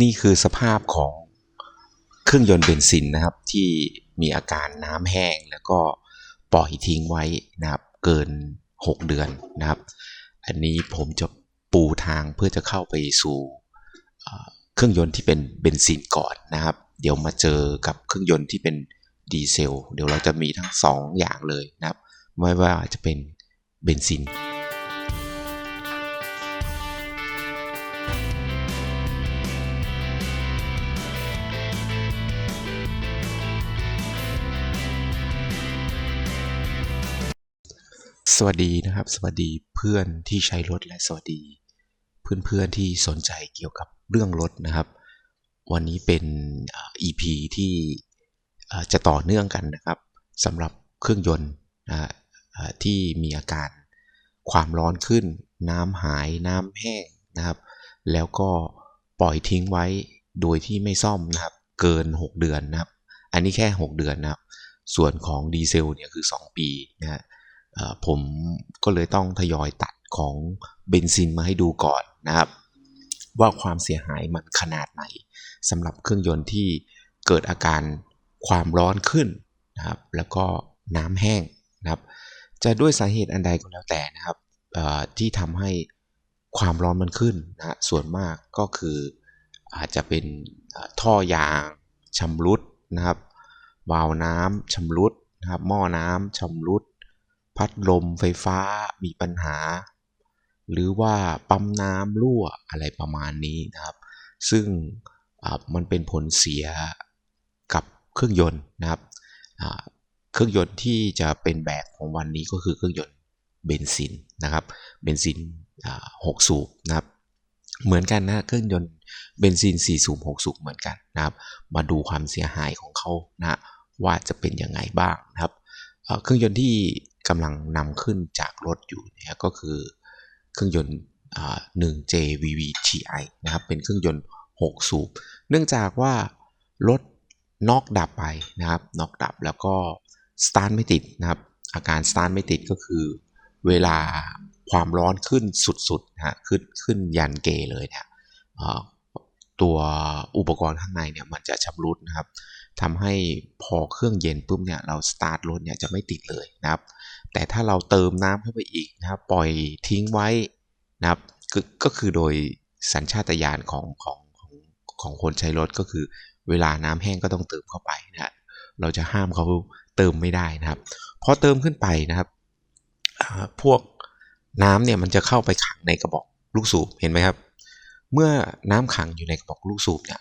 นี่คือสภาพของเครื่องยนต์เบนซินนะครับ ที่มีอาการน้ำแห้งแล้วก็ปล่อยทิ้งไว้นะครับเกิน 6 เดือนนะครับ อันนี้ผมจะปูทางเพื่อจะเข้าไปสู่เอ่อเครื่องยนต์ที่เป็นเบนซินก่อนนะครับ เดี๋ยวมาเจอกับเครื่องยนต์ที่เป็นดีเซล เดี๋ยวเราจะมีทั้งสองอย่างเลยนะครับ ไม่ว่าจะเป็นเบนซิน วัสดีนะครับ สวัสดีเพื่อนที่ใช้รถและสวัสดี เพื่อนๆที่สนใจเกี่ยวกับเรื่องรถนะครับ วันนี้เป็นอ่อ EP ที่จะต่อเนื่องกันนะครับสำหรับเครื่องยนต์ที่มีอาการความร้อนขึ้น น้ำหายน้ำแห้งนะครับ แล้วก็ปล่อยทิ้งไว้โดยที่ไม่ซ่อมนะครับ เกิน 6 เดือนนะครับ อันนี้แค่ 6 เดือนนะครับ ส่วนของดีเซลเนี่ยคือ 2 ปีนะฮะเอ่อ ผมก็เลยต้องทยอยตัดของเบนซินมาให้ดูก่อนนะครับ ว่าความเสียหายมันขนาดไหนสำหรับเครื่องยนต์ที่เกิดอาการความร้อนขึ้นนะครับ แล้วก็น้ำแห้งนะครับ จะด้วยสาเหตุอันใดก็แล้วแต่นะครับที่ทำให้ความร้อนมันขึ้นนะส่วนมากก็คืออาจจะเป็นเอ่อท่อยางชำรุดนะครับวาล์วน้ำชำรุดนะครับหม้อน้ำชำรุด พัดลมไฟฟ้ามีปัญหา หรือว่าปั๊มน้ำรั่วอะไรประมาณนี้นะครับ ซึ่งมันเป็นผลเสียกับเครื่องยนต์นะครับเครื่องยนต์ที่จะเป็นแบบของวันนี้ก็คือเครื่องยนต์เบนซินนะครับเบนซินหกสูบนะครับเหมือนกันนะเครื่องยนต์เบนซิน4สูบ6สูบเหมือนกันนะครับ มาดูความเสียหายของเขานะว่าจะเป็นยังไงบ้างนะครับ เครื่องยนต์ที่ กำลังนำขึ้นจากรถอยู่เนี่ยก็คือเครื่องยนต์อ่า 1J VVTi นะครับเป็นเครื่องยนต์ 6 สูบ เนื่องจากว่ารถน็อกดับไปนะครับน็อกดับแล้วก็สตาร์ทไม่ติดนะครับ อาการสตาร์ทไม่ติดก็คือ เวลาความร้อนขึ้นสุดๆนะฮะขึ้นขึ้นยันเกเลยเนี่ยตัวอุปกรณ์ข้างในเนี่ยมันจะชำรุดนะครับทำให้พอเครื่องเย็นปุ๊บเนี่ยเราสตาร์ทรถเนี่ยจะไม่ติดเลยนะครับ แต่ถ้าเราเติมน้ำเข้าไปอีกนะครับปล่อยทิ้งไว้นะครับก็ก็คือโดยสัญชาตญาณของของของของคนใช้รถก็คือ เวลาน้ำแห้งก็ต้องเติมเข้าไปนะฮะเราจะห้ามเขาเติมไม่ได้นะครับพอเติมขึ้นไปนะครับพวกน้ำเนี่ยมันจะเข้าไปขังในกระบอกลูกสูบเห็นไหมครับ เมื่อน้ำขังอยู่ในกระบอกลูกสูบเนี่ย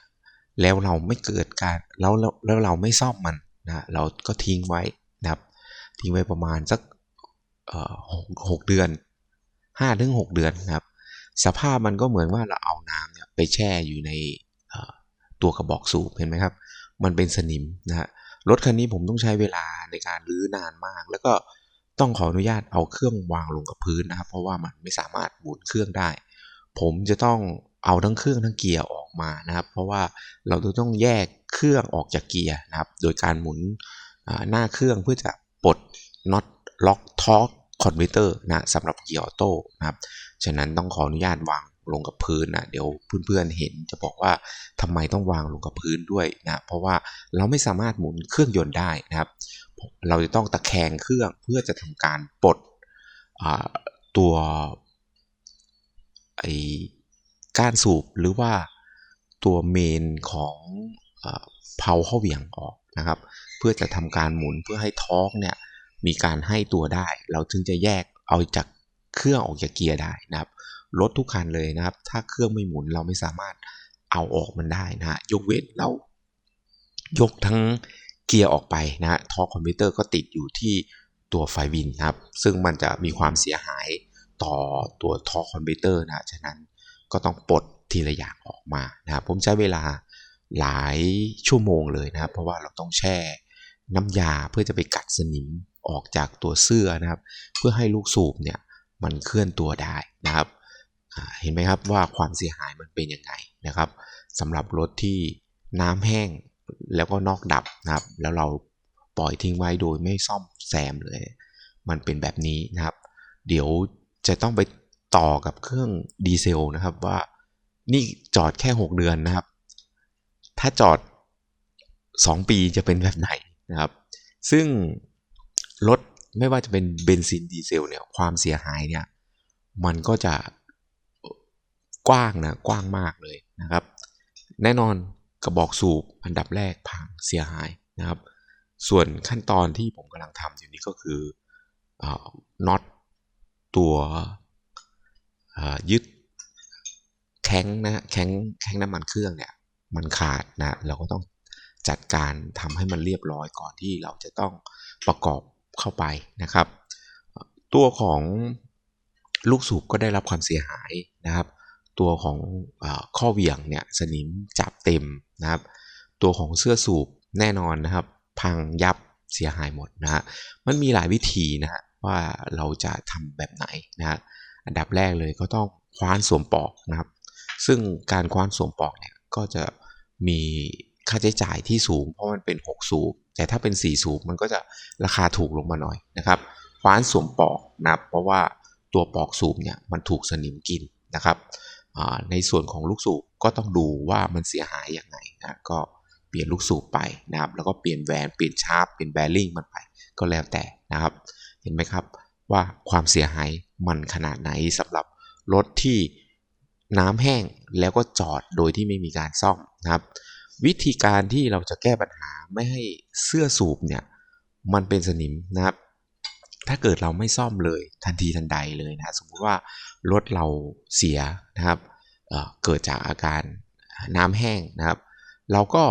แล้วเราไม่เกิดการแล้วแล้วเราไม่ซ่อมมันนะเราก็ทิ้งไว้นะครับ ทิ้งไว้ประมาณสัก หกเดือนห้าถึงหกเดือนนะครับ สภาพมันก็เหมือนว่าเราเอาน้ำเนี่ยไปแช่อยู่ในตัวกระบอกสูบเห็นไหมครับ มันเป็นสนิมนะฮะรถคันนี้ผมต้องใช้เวลาในการรื้อนานมาก แล้วก็ต้องขออนุญาตเอาเครื่องวางลงกับพื้นนะครับ เพราะว่ามันไม่สามารถหมุนเครื่องได้ ผมจะต้องเอาทั้งเครื่องทั้งเกียร์ออกมานะครับ เพราะว่าเราจะต้องแยกเครื่องออกจากเกียร์นะครับ โดยการหมุนหน้าเครื่องเพื่อจะปลดน็อตล็อกทอร์ก คอนเวอร์เตอร์นะสำหรับเกียร์ออโต้นะครับ ฉะนั้นต้องขออนุญาตวางลงกับพื้นนะเดี๋ยวเพื่อนๆเห็นจะบอกว่าทำไมต้องวางลงกับพื้นด้วยนะเพราะว่าเราไม่สามารถหมุนเครื่องยนต์ได้นะครับ เราจะต้องตะแคงเครื่องเพื่อจะทำการปลดตัวไอก้านสูบหรือว่าตัวเมนของเพาเข้าเหวี่ยงออกนะครับ เพื่อจะทำการหมุนเพื่อให้ทอร์กเนี่ย มีการให้ตัวได้ เราถึงจะแยกเอาจากเครื่องออกจากเกียร์ได้นะครับรถทุกคันเลยนะครับ ถ้าเครื่องไม่หมุนเราไม่สามารถเอาออกมันได้นะฮะยกเว้นเรายกทั้งเกียร์ออกไปนะฮะทอร์คคอมพิวเตอร์ก็ติดอยู่ที่ตัวไฟวินนะครับ ซึ่งมันจะมีความเสียหายต่อตัวทอร์คคอมพิวเตอร์นะฉะนั้นก็ต้องปลดทีละอย่างออกมานะครับผมใช้เวลาหลายชั่วโมงเลยนะครับ เพราะว่าเราต้องแช่น้ำยาเพื่อจะไปกัดสนิม ออกจากตัวเสื้อนะครับ เพื่อให้ลูกสูบเนี่ยมันเคลื่อนตัวได้นะครับเห็นไหมครับว่าความเสียหายมันเป็นยังไงนะครับสำหรับรถที่น้ำแห้งแล้วก็นอกดับนะครับ แล้วเราปล่อยทิ้งไว้โดยไม่ซ่อมแซมเลย มันเป็นแบบนี้นะครับ เดี๋ยวจะต้องไปต่อกับเครื่องดีเซลนะครับว่านี่จอดแค่ 6 เดือนนะครับ ถ้าจอด 2 ปีจะเป็นแบบไหนนะครับ ซึ่ง รถไม่ว่าจะเป็นเบนซินดีเซลเนี่ยความเสียหายเนี่ยมันก็จะกว้างนะกว้างมากเลยนะครับ แน่นอนกระบอกสูบอันดับแรกพังเสียหายนะครับ ส่วนขั้นตอนที่ผมกำลังทำอยู่นี้ก็คือน็อตตัวยึดแข้งนะแข้งแข้งน้ำมันเครื่องเนี่ยมันขาดนะเราก็ต้องจัดการทำให้มันเรียบร้อยก่อนที่เราจะต้องประกอบ เข้าไปนะครับ ตัวของลูกสูบก็ได้รับความเสียหายนะครับ ตัวของอข้อเหวี่ยงเนี่ยสนิมจับเต็มนะครับ ตัวของเสื้อสูบแน่นอนนะครับ พังยับเสียหายหมดนะฮะมันมีหลายวิธีนะฮะว่าเราจะทำแบบไหนนะฮะอันดับแรกเลยก็ต้องคว้านสวมปอกนะครับ ซึ่งการคว้านสวมปอกเนี่ยก็จะมี ค่าใช้จ่ายที่สูง เพราะมันเป็น 6 สูบ แต่ถ้าเป็น 4 สูบมันก็จะราคาถูกลงมาหน่อยนะครับคว้านสวมปอกนะครับเพราะว่าตัวปอกสูบเนี่ยมันถูกสนิมกินนะครับในส่วนของลูกสูบก็ต้องดูว่ามันเสียหายอย่างไรนะก็เปลี่ยนลูกสูบไปนะครับแล้วก็เปลี่ยนแหวนเปลี่ยนชาร์ปเปลี่ยนแบริ่งมันไปก็แล้วแต่นะครับเห็นไหมครับว่าความเสียหายมันขนาดไหนสำหรับรถที่น้ำแห้งแล้วก็จอดโดยที่ไม่มีการซ่อมนะครับ วิธีการที่เราจะแก้ปัญหาไม่ให้เสื้อสูบเนี่ยมันเป็นสนิมนะครับ ถ้าเกิดเราไม่ซ่อมเลยทันทีทันใดเลยนะ สมมุติว่ารถเราเสียนะครับเเกิดจากอาการน้ำแห้งนะครับ เราก็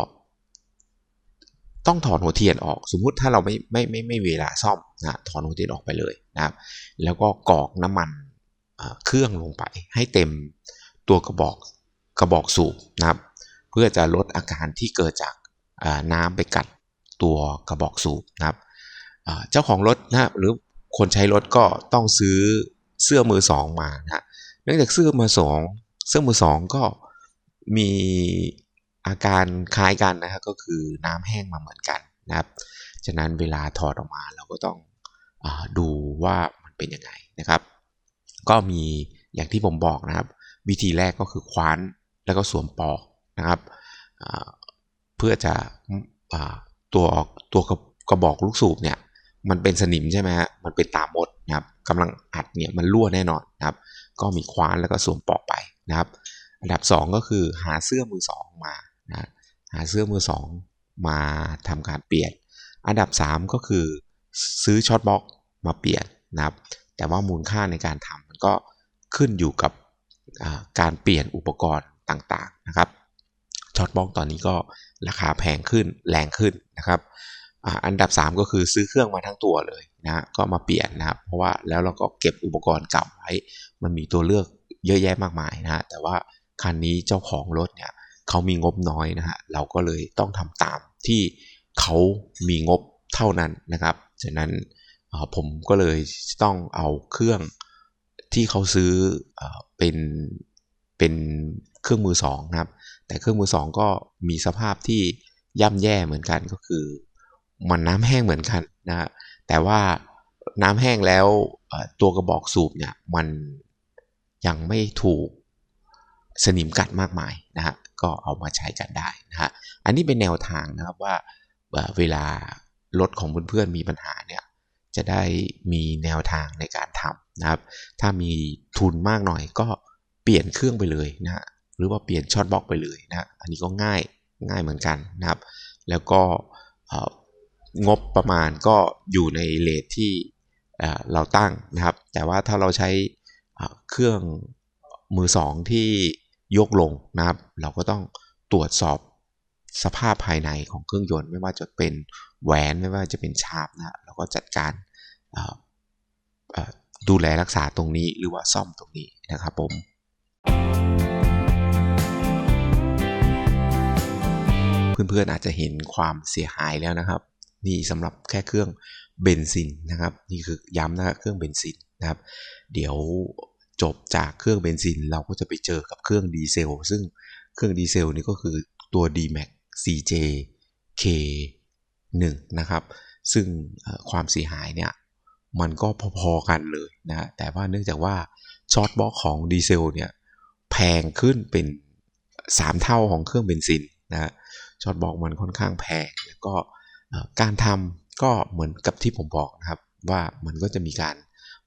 ต้องถอนหัวเทียนออก สมมุติถ้าเราไม่ไม่ไม่ไม่เวลาซ่อมนะถอนหัวเทียนออกไปเลยนะครับ แล้วก็กรอกน้ำมันเครื่องลงไป ให้เต็มตัวกระบอกกระบอกสูบนะครับ เพื่อจะลดอาการที่เกิดจากน้ำไปกัดตัวกระบอกสูบนะครับเจ้าของรถนะหรือคนใช้รถก็ต้องซื้อเสื้อมือสองมานะเนื่องจากเสื้อมือสองเสื้อมือสองก็มีอาการคล้ายกันนะครับก็คือน้ำแห้งมาเหมือนกันนะครับ ฉะนั้นเวลาถอดออกมาเราก็ต้องอดูว่ามันเป็นยังไงนะครับ ก็มีอย่างที่ผมบอกนะครับ วิธีแรกก็คือคว้านแล้วก็สวมปอก นะครับเพื่อจะตัวตัวกระบอกลูกสูบเนี่ยมันเป็นสนิมใช่ไหมฮะมันเป็นตามดนะครับกำลังอัดเนี่ยมันรั่วแน่นอนนะครับ ก็มีคว้านแล้วก็สวมปอกไปนะครับ อันดับ 2 ก็คือหาเสื้อมือ 2 มานะหาเสื้อมือ 2 มาทำการเปลี่ยน อันดับ 3 ก็คือซื้อช็อตบ็อกมาเปลี่ยนนะครับ แต่ว่ามูลค่าในการทำมันก็ขึ้นอยู่กับการเปลี่ยนอุปกรณ์ต่างๆนะครับ ช็อตบ็อกตอนนี้ก็ราคาแพงขึ้นแรงขึ้นนะครับอันดับ 3 ก็คือซื้อเครื่องมาทั้งตัวเลยนะก็มาเปลี่ยนนะครับเพราะว่าแล้วเราก็เก็บอุปกรณ์เก่าไว้ มันมีตัวเลือกเยอะแยะมากมายนะแต่ว่าคันนี้เจ้าของรถเนี่ยเขามีงบน้อยนะฮะเราก็เลยต้องทำตามที่เขามีงบเท่านั้นนะครับฉะนั้นผมก็เลยต้องเอาเครื่องที่เขาซื้อเป็นเป็นเครื่องมือสองนะครับ แต่เครื่องมือสองก็มีสภาพที่ย่ำแย่เหมือนกันก็คือ มันน้ำแห้งเหมือนกันนะ แต่ว่าน้ำแห้งแล้วตัวกระบอกสูบเนี่ยมันยังไม่ถูกสนิมกัดมากมายนะฮะก็เอามาใช้กันได้นะฮะอันนี้เป็นแนวทางนะครับว่าเวลารถของเพื่อนๆมีปัญหาเนี่ยจะได้มีแนวทางในการทำนะครับ ถ้ามีทุนมากหน่อยก็เปลี่ยนเครื่องไปเลยนะฮะ หรือว่าเปลี่ยนช็อตบล็อกไปเลยนะอันนี้ก็ง่ายง่ายเหมือนกันนะครับ แล้วก็งบประมาณก็อยู่ในเลทที่เราตั้งนะครับ แต่ว่าถ้าเราใช้เครื่องมือสองที่ยกลงนะครับ เราก็ต้องตรวจสอบสภาพภายในของเครื่องยนต์ ไม่ว่าจะเป็นแหวนไม่ว่าจะเป็นชาร์ปนะเราก็จัดการดูแลรักษาตรงนี้หรือว่าซ่อมตรงนี้นะครับผม เพื่อนๆอาจจะเห็นความเสียหายแล้วนะครับ นี่สำหรับแค่เครื่องเบนซินนะครับ นี่คือย้ำนะครับเครื่องเบนซินนะครับ เดี๋ยวจบจากเครื่องเบนซินเราก็จะไปเจอกับเครื่องดีเซล ซึ่งเครื่องดีเซลนี่ก็คือตัว DMAX CJ K1 นะครับ ซึ่งความเสียหายเนี่ยมันก็พอๆกันเลยนะแต่ว่าเนื่องจากว่าช็อตบล็อกของดีเซลเนี่ยแพงขึ้นเป็น 3 เท่าของเครื่องเบนซินนะ ช็อตบอกมันค่อนข้างแพงแล้วก็การทำก็เหมือนกับที่ผมบอกนะครับ ว่ามันก็จะมีการ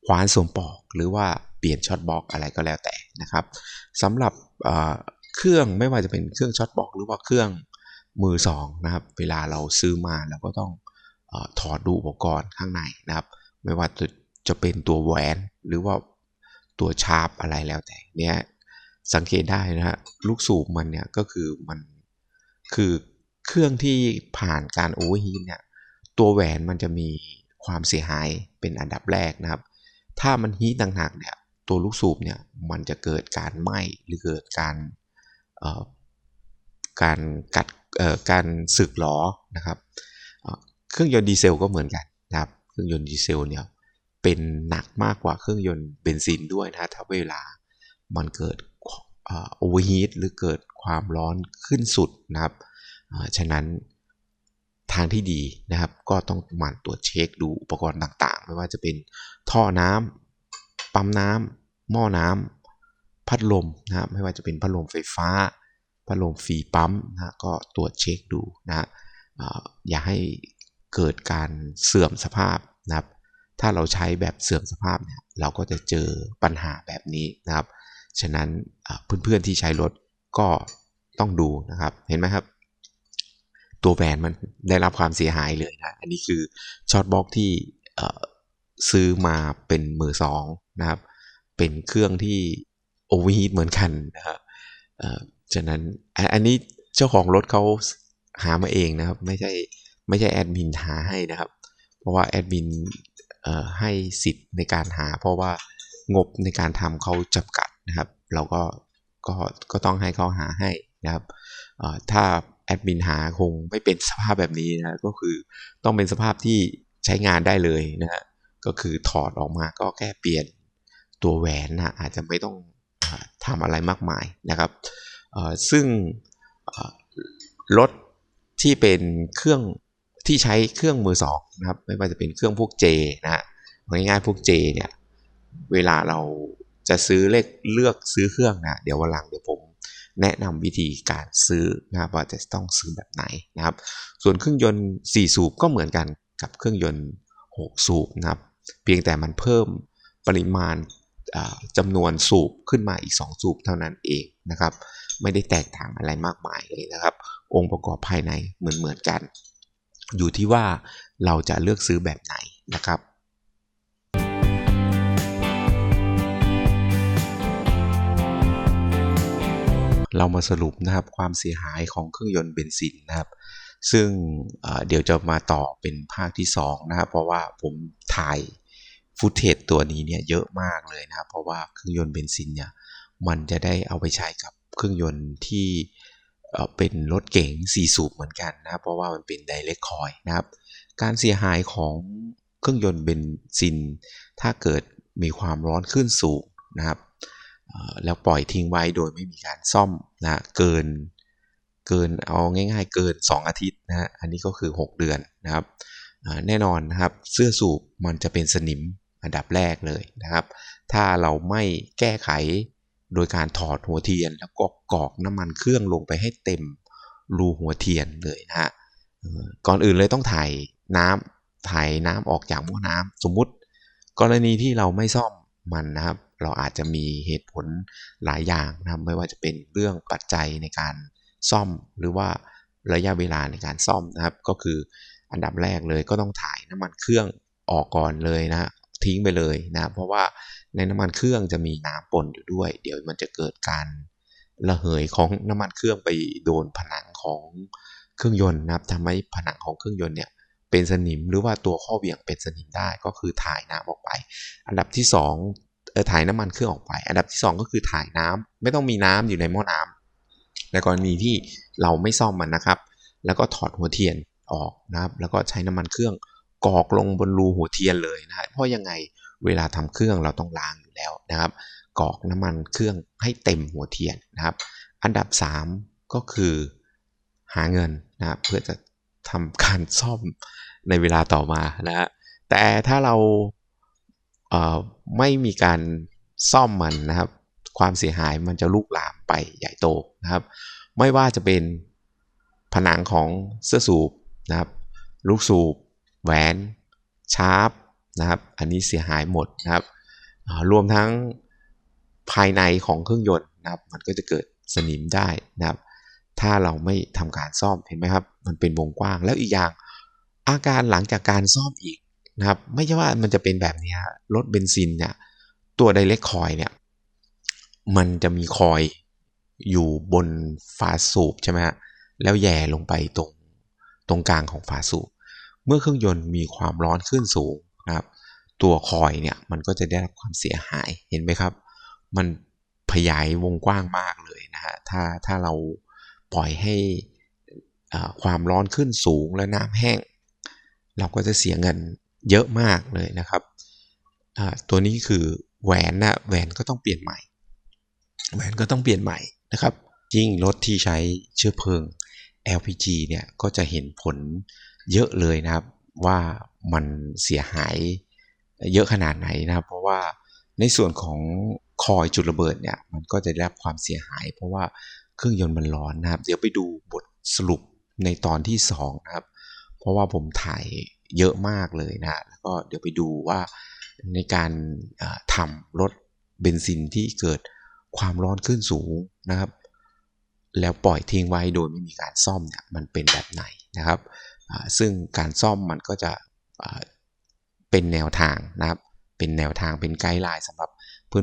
คว้านสวมปอกหรือว่าเปลี่ยนช็อตบอกอะไรก็แล้วแต่นะครับสำหรับเครื่องไม่ว่าจะเป็นเครื่องช็อตบอกหรือว่าเครื่องมือสองนะครับเวลาเราซื้อมาเราก็ต้องอถอดดูอุปกรณ์ข้างในนะครับ ไม่ว่าจะจะเป็นตัวแหวนหรือว่าตัวชาร์ปอะไรแล้วแต่เนี้ยสังเกตได้นะฮะลูกสูบมันเนี่ยก็คือมัน คือเครื่องที่ผ่านการโอเวอร์ฮีทเนี่ยตัวแหวนมันจะมีความเสียหายเป็นอันดับแรกนะครับ ถ้ามันฮีทหนักๆเนี่ยตัวลูกสูบเนี่ยมันจะเกิดการไหม้หรือเกิดการการกัดการสึกหลอนะครับเครื่องยนต์ดีเซลก็เหมือนกันนะครับ เครื่องยนต์ดีเซลเนี่ยเป็นหนักมากกว่าเครื่องยนต์เบนซินด้วยนะถ้าเวลามันเกิดโอเวอร์ฮีทหรือเกิด ความร้อนขึ้นสุดนะครับฉะนั้นทางที่ดีนะครับ ก็ต้องหมั่นตรวจเช็คดูอุปกรณ์ต่างๆ ไม่ว่าจะเป็นท่อน้ำปั๊มน้ำหม้อน้ำพัดลมนะครับ ไม่ว่าจะเป็นพัดลมไฟฟ้า พัดลมฟรีปั๊มนะก็ตรวจเช็คดูนะอย่าให้เกิดการเสื่อมสภาพนะครับ ถ้าเราใช้แบบเสื่อมสภาพเนี่ยเราก็จะเจอปัญหาแบบนี้นะครับ ฉะนั้นเพื่อนๆที่ใช้รถ ก็ต้องดูนะครับ เห็นไหมครับ ตัวแหวนมันได้รับความเสียหายเลยนะ อันนี้คือช็อตบล็อกที่ซื้อมาเป็นมือสองนะครับ เป็นเครื่องที่โอเวอร์ฮีทเหมือนกันนะครับฉะนั้นอันนี้เจ้าของรถเขาหามาเองนะครับ ไม่ใช่ไม่ใช่แอดมินหาให้นะครับ เพราะว่าแอดมินให้สิทธิ์ในการหา เพราะว่างบในการทำเขาจำกัดนะครับ เราก็ ก็ก็ต้องให้เขาหาให้นะครับถ้าแอดมินหาคงไม่เป็นสภาพแบบนี้นะก็คือต้องเป็นสภาพที่ใช้งานได้เลยนะฮะก็คือถอดออกมาก็แค่เปลี่ยนตัวแหวนนะอาจจะไม่ต้องทำอะไรมากมายนะครับซึ่งรถที่เป็นเครื่องที่ใช้เครื่องมือสองนะครับ ไม่ว่าจะเป็นเครื่องพวกเจนะฮะง่ายๆพวกเจเนี่ยเวลาเรา จะซื้อเลขเลือกซื้อเครื่องนะเดี๋ยววันหลังเดี๋ยวผมแนะนำวิธีการซื้อนะครับว่าจะต้องซื้อแบบไหนนะครับ ส่วนเครื่องยนต์ 4 สูบก็เหมือนกันกับเครื่องยนต์ 6 สูบนะครับ เพียงแต่มันเพิ่มปริมาณจำนวนสูบขึ้นมาอีก 2 สูบเท่านั้นเองนะครับ ไม่ได้แตกต่างอะไรมากมายเลยนะครับ องค์ประกอบภายในเหมือนเหมือนกัน อยู่ที่ว่าเราจะเลือกซื้อแบบไหนนะครับ เรามาสรุปนะครับความเสียหายของเครื่องยนต์เบนซินนะครับ ซึ่งเดี๋ยวจะมาต่อเป็นภาคที่2นะครับ เพราะว่าผมถ่ายฟุตเทจตัวนี้เนี่ยเยอะมากเลยนะครับ เพราะว่าเครื่องยนต์เบนซินเนี่ยมันจะได้เอาไปใช้กับเครื่องยนต์ที่เป็นรถเก๋งสี่สูบเหมือนกันนะครับ เพราะว่ามันเป็นไดเรกคอยนะครับ การเสียหายของเครื่องยนต์เบนซิน ถ้าเกิดมีความร้อนขึ้นสูงนะครับ แล้วปล่อยทิ้งไว้โดยไม่มีการซ่อมนะเกินเกินเอาง่ายๆ เกิน 2 อาทิตย์นะอันนี้ก็คือ 6 เดือนนะครับแน่นอนนะครับเสื้อสูบมันจะเป็นสนิมอันดับแรกเลยนะครับ ถ้าเราไม่แก้ไขโดยการถอดหัวเทียน แล้วก็กรอกน้ำมันเครื่องลงไปให้เต็มรูหัวเทียนเลยนะฮะก่อนอื่นเลยต้องถ่ายน้ำถ่ายน้ำออกจากหม้อน้ำสมมุติ กรณีที่เราไม่ซ่อมมันนะครับ เราอาจจะมีเหตุผลหลายอย่างนะไม่ว่าจะเป็นเรื่องปัจจัยในการซ่อมหรือว่าระยะเวลาในการซ่อมนะครับ ก็คืออันดับแรกเลยก็ต้องถ่ายน้ำมันเครื่องออกก่อนเลยนะทิ้งไปเลยนะเพราะว่าในน้ำมันเครื่องจะมีน้ำปนอยู่ด้วย เดี๋ยวมันจะเกิดการระเหยของน้ำมันเครื่องไปโดนผนังของเครื่องยนต์นะครับทำให้ผนังของเครื่องยนต์เนี่ยเป็นสนิมหรือว่าตัวข้อเบี่ยงเป็นสนิมได้ก็คือถ่ายน้ำออกไป อันดับที่2เออ ถ่ายน้ำมันเครื่องออกไป อันดับที่ 2 ก็คือถ่ายน้ำไม่ต้องมีน้ำอยู่ในหม้อน้ำในกรณีที่เราไม่ซ่อมมันนะครับ แล้วก็ถอดหัวเทียนออกนะครับ แล้วก็ใช้น้ำมันเครื่องกอกลงบนรูหัวเทียนเลยนะเพราะยังไงเวลาทำเครื่องเราต้องล้างอยู่แล้วนะครับ กอกน้ำมันเครื่องให้เต็มหัวเทียนนะครับ อันดับ 3 ก็คือหาเงินนะเพื่อจะทำการซ่อมในเวลาต่อมานะฮะแต่ถ้าเรา ไม่มีการซ่อมมันนะครับ ความเสียหายมันจะลุกลามไปใหญ่โตนะครับ ไม่ว่าจะเป็นผนังของเสื้อสูบนะครับ ลูกสูบ แหวน ชาร์ปนะครับ อันนี้เสียหายหมดนะครับรวมทั้งภายในของเครื่องยนต์นะครับ มันก็จะเกิดสนิมได้นะครับ ถ้าเราไม่ทำการซ่อมเห็นไหมครับ มันเป็นวงกว้างแล้วอีกอย่างอาการหลังจากการซ่อมอีก นะครับ ไม่ใช่ว่ามันจะเป็นแบบนี้รถเบนซินเนี่ยตัวไดเรกคอยเนี่ยมันจะมีคอยอยู่บนฝาสูบใช่ไหมฮะแล้วแย่ลงไปตรงตรงกลางของฝาสูบเมื่อเครื่องยนต์มีความร้อนขึ้นสูงนะครับ ตัวคอยเนี่ยมันก็จะได้รับความเสียหายเห็นไหมครับ มันขยายวงกว้างมากเลยนะฮะถ้าถ้าเราปล่อยให้ความร้อนขึ้นสูงและน้ำแห้ง เราก็จะเสียเงิน เยอะมากเลยนะครับ ตัวนี้คือแหวนนะแหวนก็ต้องเปลี่ยนใหม่ แหวนก็ต้องเปลี่ยนใหม่นะครับ ยิ่งรถที่ใช้เชื้อเพลิง LPG เนี่ยก็จะเห็นผลเยอะเลยนะครับว่ามันเสียหายเยอะขนาดไหนนะครับ เพราะว่าในส่วนของคอยจุดระเบิดเนี่ยมันก็จะได้รับความเสียหาย เพราะว่าเครื่องยนต์มันร้อนนะครับ เดี๋ยวไปดูบทสรุปในตอนที่2นะครับ เพราะว่าผมถ่าย เยอะมากเลยนะแล้วก็เดี๋ยวไปดูว่าในการทำรถเบนซินที่เกิดความร้อนขึ้นสูงนะครับ แล้วปล่อยทิ้งไว้โดยไม่มีการซ่อมเนี่ยมันเป็นแบบไหนนะครับ ซึ่งการซ่อมมันก็จะเป็นแนวทางนะครับ เป็นแนวทางเป็นไกด์ไลน์สำหรับ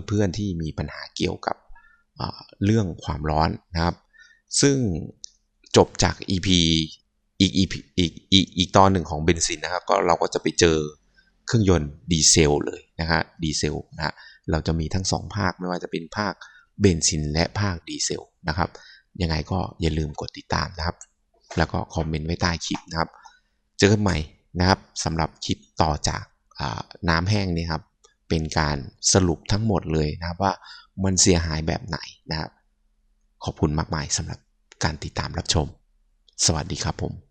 เพื่อนๆที่มีปัญหาเกี่ยวกับเรื่องความร้อนนะครับ ซึ่งจบจาก EP อีกอีกอีกอีกอีกตอนหนึ่งของเบนซินนะครับก็เราก็จะไปเจอเครื่องยนต์ดีเซลเลยนะฮะดีเซลนะฮะเราจะมีทั้ง 2 ภาคไม่ว่าจะเป็นภาคเบนซินและภาคดีเซลนะครับยังไงก็อย่าลืมกดติดตามนะครับ แล้วก็คอมเมนต์ไว้ใต้คลิปนะครับ เจอกันใหม่นะครับสำหรับคลิปต่อจากน้ำแห้งนี่ครับเป็นการสรุปทั้งหมดเลยนะครับว่ามันเสียหายแบบไหนนะครับ ขอบคุณมากมายสำหรับการติดตามรับชม สวัสดีครับผม